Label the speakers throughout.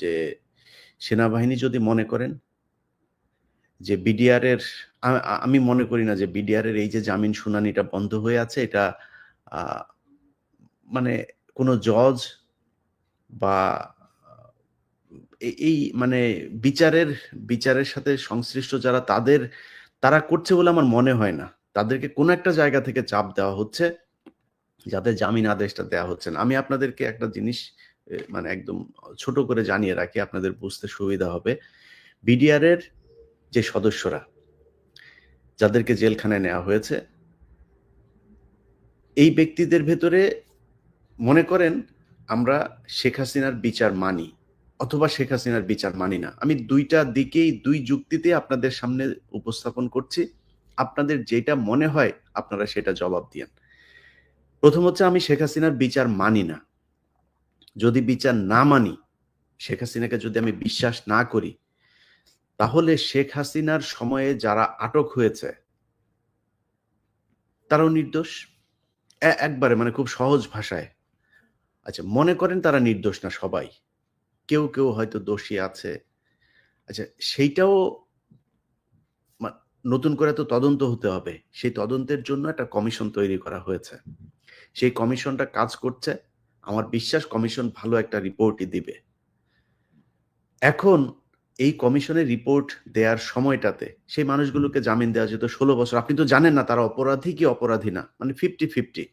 Speaker 1: যে সেনাবাহিনী যদি মনে করেন যে বিডিআর এর আমি মনে করি না যে বিডিআর এর এই যে জামিন শুনানিটা বন্ধ হয়ে আছে, এটা মানে কোনো জজ বা এই মানে বিচারের বিচারের সাথে সংশ্লিষ্ট যারা তাদের, তারা করছে বলে আমার মনে হয় না। তাদেরকে কোনো একটা জায়গা থেকে চাপ দেওয়া হচ্ছে, যাতে জামিন আদেশটা দেওয়া হচ্ছে না। আমি আপনাদেরকে একটা জিনিস মানে একদম ছোট করে জানিয়ে রাখি, আপনাদের বুঝতে সুবিধা হবে। বিডিআর এর যে সদস্যরা, যাদেরকে জেলখানায় নেওয়া হয়েছে, এই ব্যক্তিদের ভেতরে মনে করেন আমরা শেখ হাসিনার বিচার মানি, অথবা শেখ হাসিনার বিচার মানি না। আমি দুইটা দিকেই, দুই যুক্তিতে আপনাদের সামনে উপস্থাপন করছি। আপনাদের যেটা মনে হয়, আপনারা সেটা জবাব দিয়েন। প্রথম হচ্ছে, আমি শেখ হাসিনার বিচার মানি না। যদি বিচার না মানি, শেখ হাসিনাকে যদি আমি বিশ্বাস না করি, তাহলে শেখ হাসিনার সময়ে যারা আটক হয়েছে, তারাও নির্দোষ। একবারে মানে খুব সহজ ভাষায়। আচ্ছা মনে করেন তারা নির্দোষ না সবাই। কেউ কেউ হয়তো দোষী আছে। আচ্ছা সেইটাও নতুন করে তো তদন্ত হতে হবে। সেই তদন্তের জন্য একটা কমিশন তৈরি করা হয়েছে। সেই কমিশনটা কাজ করছে। আমার বিশ্বাস কমিশন ভালো একটা রিপোর্টই দিবে। এখন এই কমিশনের রিপোর্ট দেওয়ার সময়টাতে সেই মানুষগুলোকে জামিন দেওয়া যেত ষোলো বছর। আপনি তো জানেন না তারা অপরাধী কি অপরাধী না মানে ফিফটি ফিফটি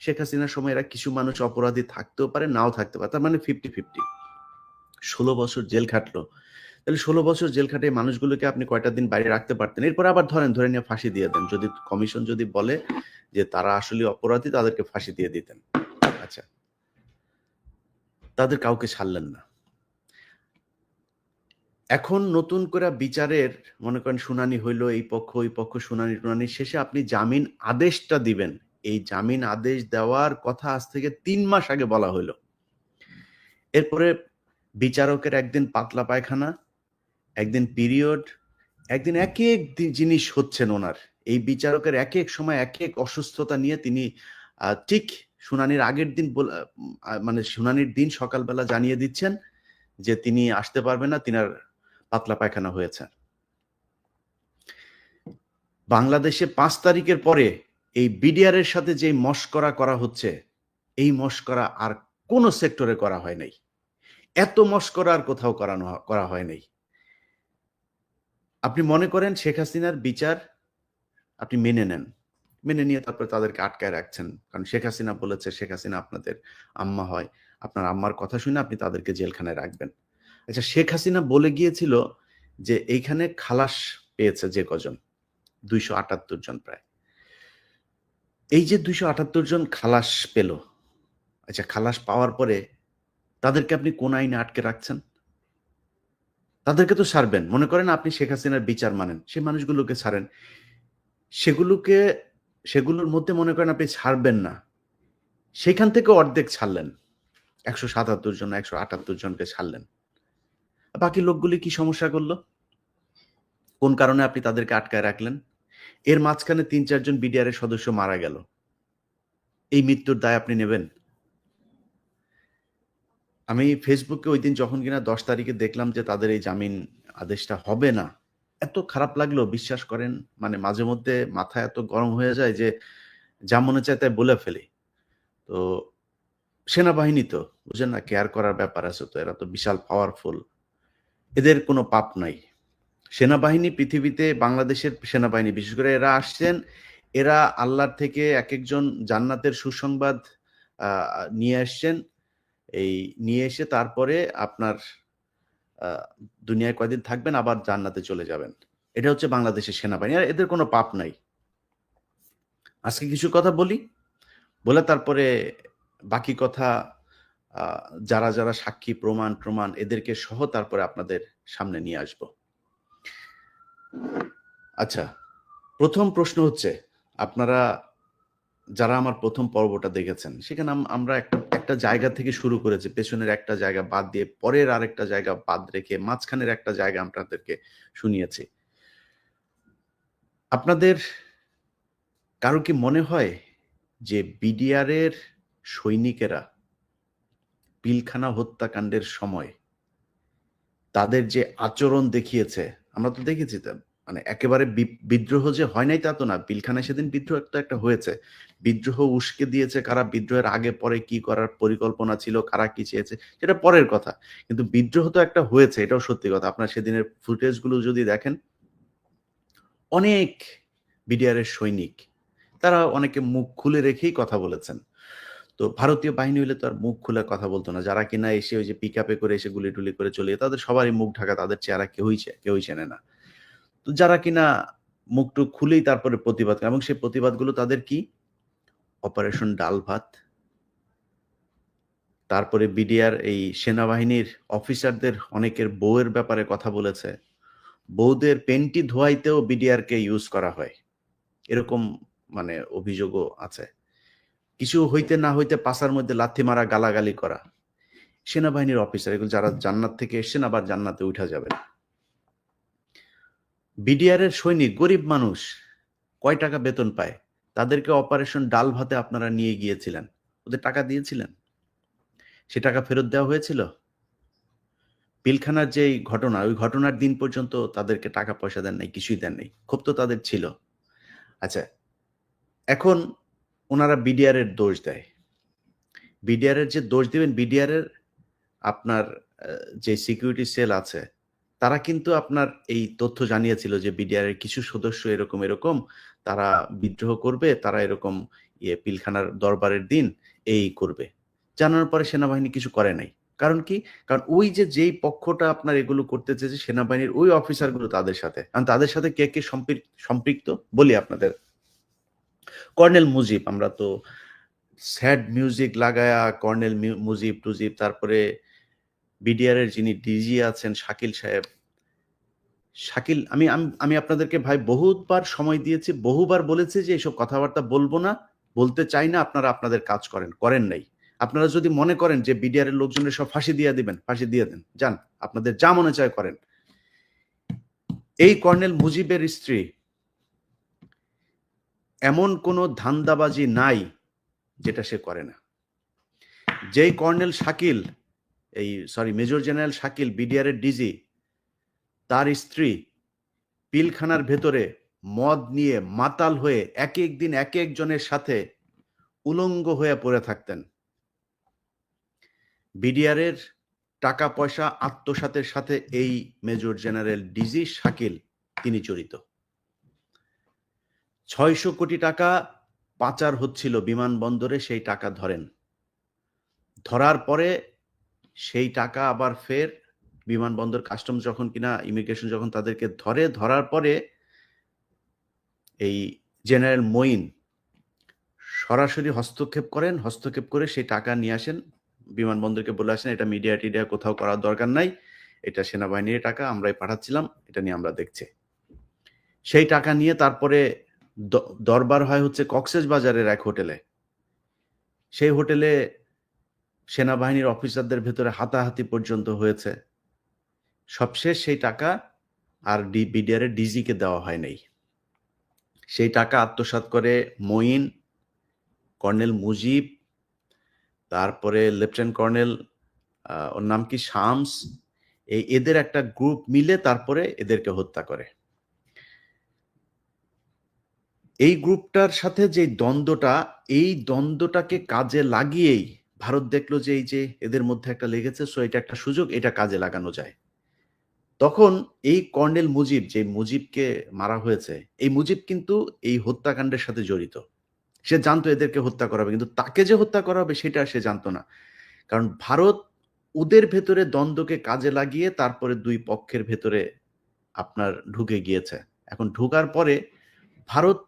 Speaker 1: শেখ হাসিনার সময় এরা কিছু মানুষ অপরাধী থাকতেও পারে, নাও থাকতে পারে, তার মানে ফিফটি ফিফটি ষোলো বছর জেল খাটলো। তাহলে ষোলো বছর জেল খাটে মানুষগুলোকে আপনি কয়টা দিন বাইরে রাখতে পারতেন? এরপর আবার ধরেন, ধরে নিয়ে ফাঁসি দিয়ে দেন। যদি কমিশন যদি বলে যে তারা আসলে অপরাধী, তাদেরকে ফাঁসি দিয়ে দিতেন। তাদের কাউকে ছাড়লেন না। এখন নতুন করে বিচারের মনে করেন শুনানি হইল, এই পক্ষ, ওই পক্ষ, শুনানি, টুনানি শেষে আপনি জামিন আদেশটা দিবেন। এই জামিন আদেশ দেওয়ার কথা আজ থেকে তিন মাস আগে বলা হইল। এরপরে বিচারকের একদিন পাতলা পায়খানা, একদিন পিরিয়ড, একদিন এক এক জিনিস হচ্ছেন ওনার। এই বিচারকের এক এক সময় এক এক অসুস্থতা নিয়ে তিনি ঠিক শুনানির আগের দিন মানে শুনানির দিন সকালবেলা জানিয়ে দিচ্ছেন যে তিনি আসতে পারবেন না, তিনার পাতলা পায়খানা হয়েছে। বাংলাদেশে পাঁচ তারিখের পরে এই বিডিআর এর সাথে যে মস্করা করা হচ্ছে, এই মস্করা আর কোন সেক্টরে করা হয় নাই। এত মস্করা আর কোথাও করানো, করা হয় নাই। আপনি মনে করেন শেখ হাসিনার বিচার আপনি মেনে নেন? মেনে নিয়ে তারপরে তাদেরকে আটকায় রাখছেন। কারণ শেখ হাসিনা বলেছে, শেখ হাসিনা আপনাদের আম্মা হয়। আপনার আম্মার কথা শুনে আপনি তাদেরকে জেলখানায় রাখবেন। আচ্ছা শেখ হাসিনা বলে গিয়েছিল যে, এইখানে খালাস পেয়েছে যে কজন? দুইশো আটাত্তর জন প্রায়। এই যে দুইশো আটাত্তর জন খালাস পেল আচ্ছা খালাস পাওয়ার পরে তাদেরকে আপনি কোন আইনে আটকে রাখছেন? তাদেরকে তো ছাড়বেন। মনে করেন আপনি শেখ হাসিনার বিচার মানেন। সে মানুষগুলোকে ছাড়েন। সেগুলোকে সেগুলোর মধ্যে মনে করেন আপনি ছাড়বেন না। সেখান থেকে অর্ধেক ছাড়লেন। একশো সাতাত্তর জন, একশো আটাত্তর জনকে ছাড়লেন। বাকি লোকগুলি কি সমস্যা করল? কোন কারণে আপনি তাদেরকে আটকায় রাখলেন? এর মাঝখানে তিন চারজন বিডিআর সদস্য মারা গেল। এই মৃত্যুর দায় আপনি নেবেন। আমি ফেসবুকে ওই দিন যখন কিনা দশ তারিখে দেখলাম যে তাদের এই জামিন আদেশটা হবে না এত খারাপ লাগল বিশ্বাস করেন মানে মাঝে মধ্যে মাথা এত গরম হয়ে যায় যে যা মনে চায় তাই বলে ফেলি। তো সেনাবাহিনী তো, বুঝেন না কেয়ার করার ব্যাপার আছে তো, এরা তো বিশাল পাওয়ারফুল এদের কোনো পাপ নাই। সেনাবাহিনী পৃথিবীতে, বাংলাদেশের সেনাবাহিনী, বিশেষ করে এরা আসছেন, এরা আল্লাহর থেকে এক একজন জান্নাতের সুসংবাদ নিয়ে আসছেন। এই নিয়ে এসে তারপরে আপনার দুনিয়ায় কয়দিন থাকবেন, আবার জান্নাতে চলে যাবেন। এটা হচ্ছে বাংলাদেশের সেনাবাহিনী। আর এদের কোনো পাপ নাই। আজকে কিছু কথা বলি। বলে তারপরে বাকি কথা যারা যারা সাক্ষী, প্রমাণ প্রমাণ, এদেরকে সহ তারপরে আপনাদের সামনে নিয়ে আসব। আচ্ছা প্রথম প্রশ্ন হচ্ছে, আপনারা যারা আমার প্রথম পর্বটা দেখেছেন, সেখানে আমরা একটা একটা জায়গা থেকে শুরু করেছি, পেছনের একটা জায়গা বাদ দিয়ে পরের আরেকটা জায়গা বাদ রেখে মাঝখানের একটা জায়গা আপনাদেরকে শুনিয়েছি। আপনাদের কারও কি মনে হয় যে বিডিআর এর সৈনিকেরা পিলখানা হত্যাকাণ্ডের সময় তাদের যে আচরণ দেখিয়েছে, আমরা তো দেখেছি মানে একেবারে বিদ্রোহ যে হয় নাই তা তো না। পিলখানায় সেদিন বিদ্রোহ একটা একটা হয়েছে। বিদ্রোহ উস্কে দিয়েছে কারা, বিদ্রোহের আগে, পরে কি করার পরিকল্পনা ছিল, কারা কি চেয়েছে, সেটা পরের কথা। কিন্তু বিদ্রোহ তো একটা হয়েছে, এটাও সত্যি কথা। আপনার সেদিনের ফুটেজগুলো যদি দেখেন, অনেক বিডিআরের সৈনিক, তারা অনেকে মুখ খুলে রেখেই কথা বলেছেন। তো ভারতীয় বাহিনী হলে তো আর মুখ খুলে কথা বলতো না। যারা কিনা এসে ওই যে পিক আপে করে এসে গুলি টুলি করে চলে তাদের সবারই মুখ ঢাকা, তাদের চেহারা কেউই কেউই চেনে না। তো যারা কিনা মুখটুক খুলেই তারপরে প্রতিবাদ এবং সেই প্রতিবাদগুলো তাদের কি? অপারেশন ডাল ভাত। তারপরে বিডিআর এই সেনাবাহিনীর অফিসারদের অনেকের বউয়ের ব্যাপারে কথা বলেছে। বউদের পেন্টি ধোয়াইতেও বিডিআর কে ইউজ করা হয়। এরকম মানে অভিযোগও আছে। কিছু হইতে না হইতে পাশার মধ্যে লাথি মারা, গালাগালি করা। সেনাবাহিনীর অফিসার, এগুলো যারা জান্নাত থেকে এসছেন আবার জান্নাতে উঠা যাবে বিডিআর এর সৈনিক, গরিব মানুষ কয় টাকা বেতন পায়? তাদেরকে অপারেশন ডাল ভাতে আপনারা নিয়ে গিয়েছিলেন। ওদের টাকা দিয়েছিলেন? সে টাকা ফেরত দেওয়া হয়েছিল? পিলখানার যে ঘটনা, ওই ঘটনার দিন পর্যন্ত তাদেরকে টাকা পয়সা দেন নাই, কিছুই দেন নাই। খুব তো তাদের ছিল। আচ্ছা এখন ওনারা বিডিআর এর দোষ দেয়। বিডিআর এর যে দোষ দিবেন বিডিআর এর আপনার যে সিকিউরিটি সেল আছে তারা কিন্তু আপনার এই তথ্য জানিয়েছিল যে বিডিআর এর কিছু সদস্য এরকম এরকম, তারা বিদ্রোহ করবে, তারা এরকম ইয়ে পিলখানার দরবারের দিন এই করবে। জানার পরে সেনাবাহিনী কিছু করে নাই। কারণ কি? কারণ ওই যে, যেই পক্ষটা আপনার এগুলো করতে চেয়েছে সেনাবাহিনীর ওই অফিসারগুলো তাদের সাথে। কারণ তাদের সাথে কে কে সম্পৃক- সম্পৃক্ত বলি আপনাদের। কর্নেল মুজিব, আমরা তো স্যাড মিউজিক লাগায়া কর্নেল মুজিব টুজিব তারপরে বিডিআর এর যিনি ডিজি আছেন শাকিল সাহেব, শাকিল, আমি আমি আপনাদেরকে ভাই বহুবার সময় দিয়েছি, বহুবার বলেছি যে এইসব কথাবার্তা বলব না, বলতে চাই না, আপনারা আপনাদের কাজ করেন করেন নাই। আপনারা যদি মনে করেন যে বিডিআর এর লোকজনের সব ফাঁসি দিয়ে দিবেন, ফাঁসি দিয়ে দেন, যান, আপনাদের যা মনে চায় করেন। এই কর্নেল মুজিবের স্ত্রী, এমন কোনো ধান্দাবাজি নাই যেটা সে করে না। যেই কর্নেল শাকিল এই sorry major general Shakil BDR DG, তার স্ত্রী পিলখানার ভেতরে মদ নিয়ে মাতাল হয়ে এক এক দিন এক একজনের সাথে উলঙ্গ হয়ে পড়ে থাকতেন। বিডিআর এর টাকা পয়সা আত্মসাতের সাথে এই মেজর জেনারেল ডিজি শাকিল, তিনি জড়িত। ছয়শো কোটি টাকা পাচার হচ্ছিল বিমানবন্দরে, সেই টাকা ধরেন। ধরার পরে সেই টাকা আবার ফের বিমানবন্দর কাস্টম যখন কিনা ইমিগ্রেশন যখন তাদেরকে ধরে, ধরার পরে এই জেনারেল মঈন সরাসরি হস্তক্ষেপ করেন, হস্তক্ষেপ করে সেই টাকা নিয়ে আসেন, বিমানবন্দরকে বলে আসেন, এটা মিডিয়া টিডিয়া কোথাও করার দরকার নাই, এটা সেনাবাহিনীর টাকা, আমরাই পাঠাচ্ছিলাম, এটা নিয়ে আমরা দেখছি। সেই টাকা নিয়ে তারপরে দরবার হয় হচ্ছে কক্সেস বাজারের এক হোটেলে। সেই হোটেলে সেনাবাহিনীর অফিসারদের ভেতরে হাতাহাতি পর্যন্ত হয়েছে। সবশেষ সেই টাকা আর ডি, বিডিআর এর ডিজিকে দেওয়া হয় নাই। সেই টাকা আত্মসাৎ করে মঈন, কর্নেল মুজিব, তারপরে লেফটেন্যান্ট কর্নেল ওর নাম কি শামস, এই এদের একটা গ্রুপ মিলে তারপরে এদেরকে হত্যা করে। এই গ্রুপটার সাথে যে দ্বন্দ্বটা, এই দ্বন্দ্বটাকে কাজে লাগিয়েই ভারত দেখল যে এই যে এদের মধ্যে একটা লেগেছে সো এটা একটা সুযোগ, এটা কাজে লাগানো যায়। তখন এই কর্নেল মুজিব, যে মুজিবকে মারা হয়েছে, এই মুজিব কিন্তু এই হত্যাকাণ্ডের সাথে জড়িত। সে জানতো এদেরকে হত্যা করা হবে কিন্তু তাকে যে হত্যা করা হবে সেটা সে জানতো না। কারণ ভারত ওদের ভেতরে দ্বন্দ্বকে কাজে লাগিয়ে তারপরে দুই পক্ষের ভেতরে আপনার ঢুকে গিয়েছে। এখন ঢোকার পরে ভারত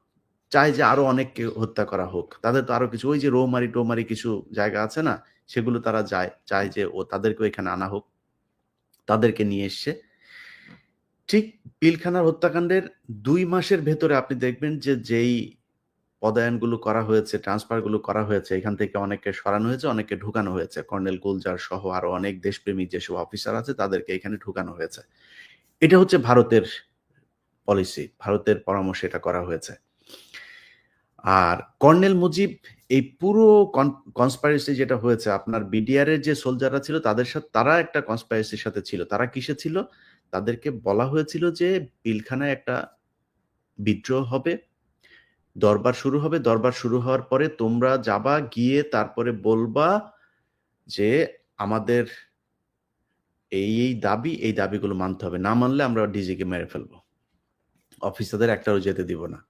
Speaker 1: চায় যে আরও অনেককে হত্যা করা হোক। তাদের তো আরও কিছু, ওই যে রৌমারি টোমারি কিছু জায়গা আছে না, সেগুলো তারা যায়, চায় যে ও তাদেরকে এখানে আনা হোক, তাদেরকে নিয়ে এসছে। ঠিক পিলখানার হত্যাকাণ্ডের দুই মাসের ভেতরে আপনি দেখবেন যে যেই পদায়নগুলো করা হয়েছে, ট্রান্সফারগুলো করা হয়েছে, এখান থেকে অনেককে সরানো হয়েছে, অনেককে ঢুকানো হয়েছে। কর্নেল গুলজার সহ আরও অনেক দেশপ্রেমিক যেসব অফিসার আছে, তাদেরকে এখানে ঢুকানো হয়েছে। এটা হচ্ছে ভারতের পলিসি ভারতের পরামর্শে এটা করা হয়েছে। আর কর্নেল মুজিব, এই পুরো কনস্পাইরেসি যেটা হয়েছে, আপনার বিডিআর এর যে সোলজাররা ছিল, তাদের সাথে, তারা একটা কনস্পাইরেসির সাথে ছিল। তারা কিসে ছিল? তাদেরকে বলা হয়েছিল যে পিলখানায় একটা বিদ্রোহ হবে, দরবার শুরু হবে। দরবার শুরু হওয়ার পরে তোমরা যাবা, গিয়ে তারপরে বলবা যে, আমাদের এই এই দাবি, এই দাবিগুলো মানতে হবে। না মানলে আমরা ডিজিকে মেরে ফেলব। অফিসারদের একটাও যেতে দিব না।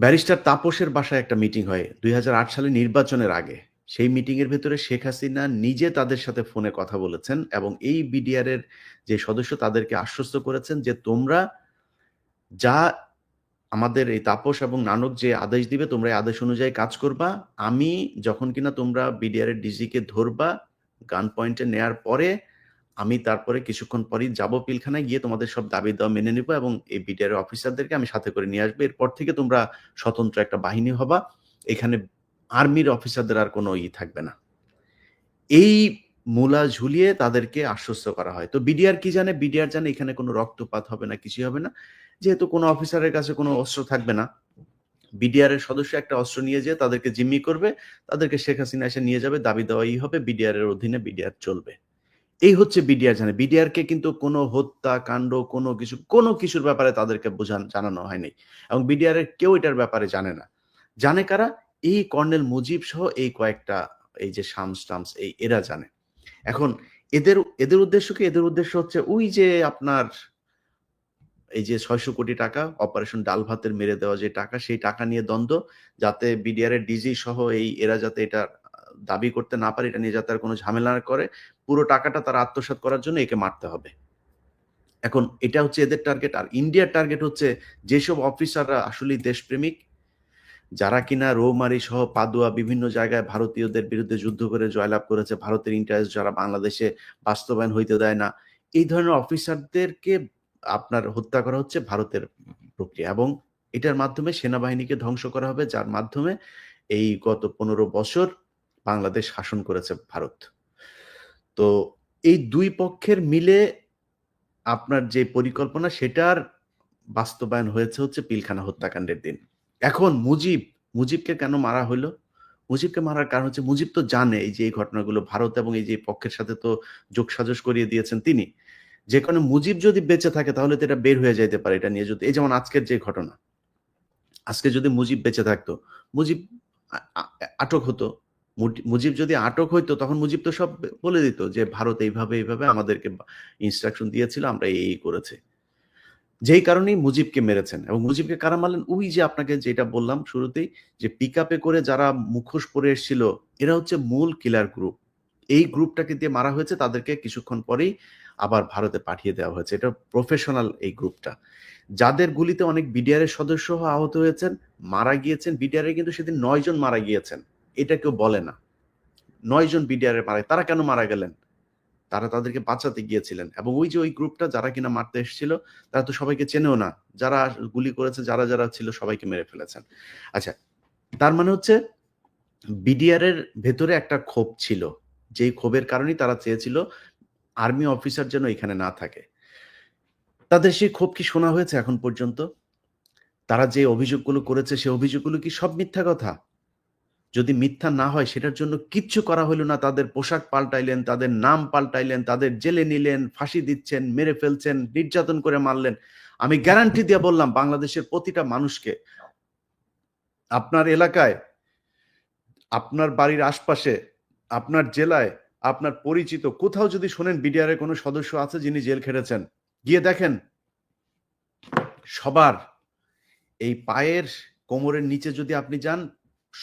Speaker 1: ব্যারিস্টার তাপসের বাসায় একটা মিটিং হয় দুই হাজার আট সালে নির্বাচনের আগে। সেই মিটিং এর ভেতরে শেখ হাসিনা নিজে তাদের সাথে ফোনে কথা বলেছেন এবং এই বিডিআর এর যে সদস্য তাদেরকে আশ্বস্ত করেছেন যে তোমরা যা আমাদের এই তাপস এবং নানক যে আদেশ দিবে, তোমরা এই আদেশ অনুযায়ী কাজ করবা। আমি যখন কিনা তোমরা বিডিআর এর ডিজিকে ধরবা গান পয়েন্টে নেয়ার পরে আমি তারপরে কিছুক্ষণ পরেই যাব পিলখানায়, গিয়ে তোমাদের সব দাবি দেওয়া মেনে নিব এবং এই বিডিআর অফিসারদেরকে আমি সাথে করে নিয়ে আসব। এরপর থেকে তোমরা স্বতন্ত্র একটা বাহিনী হবা। এখানে আর্মির অফিসারদের আর কোনো ই থাকবে না। এই মূলা ঝুলিয়ে তাদেরকে আশ্বস্ত করা হয়। তো বিডিআর কি জানে? বিডিআর জানে এখানে কোনো রক্তপাত হবে না, কিছুই হবে না। যেহেতু কোনো অফিসারের কাছে কোনো অস্ত্র থাকবে না বিডিআর এর সদস্য একটা অস্ত্র নিয়ে যেয়ে তাদেরকে জিম্মি করবে। তাদেরকে শেখ হাসিনা এসে নিয়ে যাবে, দাবি দেওয়াই হবে। বিডিআর এর অধীনে বিডিআর চলবে। এই হচ্ছে বিডিআর জানে বিডিআর কে কিন্তু কোনো হত্যা, কাণ্ড, কোনো কিছু, কোনো কিছুর ব্যাপারে তাদেরকে বোঝান, জানানো হয়নি। এবং বিডিআর এর কেউ এটার ব্যাপারে জানে না। জানে কারা? এই কর্নেল মুজিব সহ এই কয়েকটা, এই যে শামস টামস, এই এরা জানে। এখন এদের এদের উদ্দেশ্য কি? এদের উদ্দেশ্য হচ্ছে ওই যে আপনার এই যে ছয়শো কোটি টাকা, অপারেশন ডাল ভাতের মেরে দেওয়া যে টাকা, সেই টাকা নিয়ে দ্বন্দ্ব, যাতে বিডিআর এর ডিজি সহ এই এরা যাতে এটা দাবি করতে না পারে, এটা নিয়ে যাতে আর কোনো ঝামেলা না করে, পুরো টাকাটা তারা আত্মসাৎ করার জন্য একে মারতে হবে। এখন এটা হচ্ছে এদের টার্গেট আর ইন্ডিয়ার টার্গেট হচ্ছে যেসব অফিসাররা আসলেই দেশপ্রেমিক, যারা কিনা রৌমারি সহ পাদুয়া বিভিন্ন জায়গায় ভারতীয়দের বিরুদ্ধে যুদ্ধ করে জয়লাভ করেছে, ভারতের ইন্টারেস্ট যারা বাংলাদেশে বাস্তবায়ন হইতে দেয় না, এই ধরনের অফিসারদেরকে আপনার হত্যা করা হচ্ছে ভারতের প্রক্রিয়া এবং এটার মাধ্যমে সেনাবাহিনীকে ধ্বংস করা হবে, যার মাধ্যমে এই গত পনেরো বছর বাংলাদেশ শাসন করেছে ভারত। তো এই দুই পক্ষের মিলে আপনার যে পরিকল্পনা, সেটার বাস্তবায়ন হয়েছে হচ্ছে পিলখানা হত্যাকাণ্ডের দিন। এখন মুজিব, মুজিবকে কেন মারা হলো? মুজিবকে মারার কারণ হচ্ছে, মুজিব তো জানে এই যে এই ঘটনাগুলো, ভারত এবং এই যে পক্ষের সাথে তো যোগ সাজস করিয়ে দিয়েছেন তিনি। যে কোনো মুজিব যদি বেঁচে থাকে, তাহলে তো এটা বের হয়ে যাইতে পারে এটা নিয়ে যদি, এই যেমন আজকের যে ঘটনা। আজকে যদি মুজিব বেঁচে থাকতো, মুজিব আটক হতো মুজিব যদি আটক হইতো, তখন মুজিব তো সব বলে দিত যে, ভারত এইভাবে এইভাবে আমাদেরকে ইনস্ট্রাকশন দিয়েছিল, আমরা এই করেছে। যেই কারণেই মুজিবকে মেরেছেন এবং মুজিবকে কারা মারলেন? ওই যে আপনাকে যেটা বললাম শুরুতেই, যে পিক করে যারা মুখোশ পরে এসেছিল, এরা হচ্ছে মূল কিলার গ্রুপ এই গ্রুপটাকে দিয়ে মারা হয়েছে, তাদেরকে কিছুক্ষণ পরেই আবার ভারতে পাঠিয়ে দেওয়া হয়েছে। এটা প্রফেশনাল এই গ্রুপটা যাদের গুলিতে অনেক বিডিআর এর সদস্য আহত হয়েছেন, মারা গিয়েছেন। বিডিআর কিন্তু সেদিন নয় জন মারা গিয়েছেন। এটা কেউ বলে না। নয় জন বিডিআর মারা তারা কেন মারা গেলেন? তারা তাদেরকে বাঁচাতে গিয়েছিলেন। এবং ওই যে ওই গ্রুপটা যারা কিনা মারতে এসেছিল, তারা তো সবাইকে চেনেও না। যারা গুলি করেছে, যারা যারা ছিল, সবাইকে মেরে ফেলেছেন। আচ্ছা তার মানে হচ্ছে বিডিআর এর ভেতরে একটা ক্ষোভ ছিল। যেই ক্ষোভের কারণেই তারা চেয়েছিল আর্মি অফিসার যেন এখানে না থাকে। তাদের সেই ক্ষোভ কি শোনা হয়েছে এখন পর্যন্ত? তারা যে অভিযোগগুলো করেছে, সে অভিযোগগুলো কি সব মিথ্যা কথা? যদি মিথ্যা না হয়, সেটার জন্য কিচ্ছু করা হলো না। তাদের পোশাক পাল্টাইলেন, তাদের নাম পাল্টাইলেন, তাদের জেলে নিলেন, ফাঁসি দিচ্ছেন, মেরে ফেলছেন, নির্যাতন করে মারলেন। আমি গ্যারান্টি দিয়ে বললাম, বাংলাদেশের প্রতিটা মানুষকে, আপনার এলাকায়, আপনার বাড়ির আশপাশে, আপনার জেলায়, আপনার পরিচিত, কোথাও যদি শোনেন বিডিআর কোনো সদস্য আছে যিনি জেল খেটেছেন, গিয়ে দেখেন, সবার এই পায়ের কোমরের নিচে যদি আপনি যান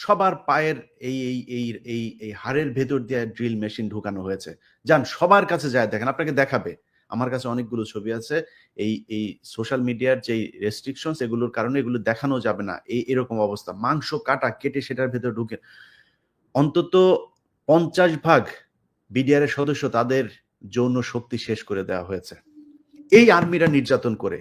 Speaker 1: সবার পায়ের এই এই এই এই এই হাড়ের ভেতর দিয়ে ড্রিল মেশিন ঢুকানো হয়েছে। যান, সবার কাছে যায়, দেখেন, আপনাকে দেখাবে। আমার কাছে অনেকগুলো ছবি আছে। এই এই সোশ্যাল মিডিয়ার যে রেস্ট্রিকশনস এগুলোর কারণে এগুলো দেখানো যাবে না। এই এরকম অবস্থা। মাংস কাটা, কেটে সেটার ভেতর ঢুকে অন্তত পঞ্চাশ ভাগ বিডিআর সদস্য তাদের যৌন শক্তি শেষ করে দেওয়া হয়েছে। এই আর্মিরা নির্যাতন করে।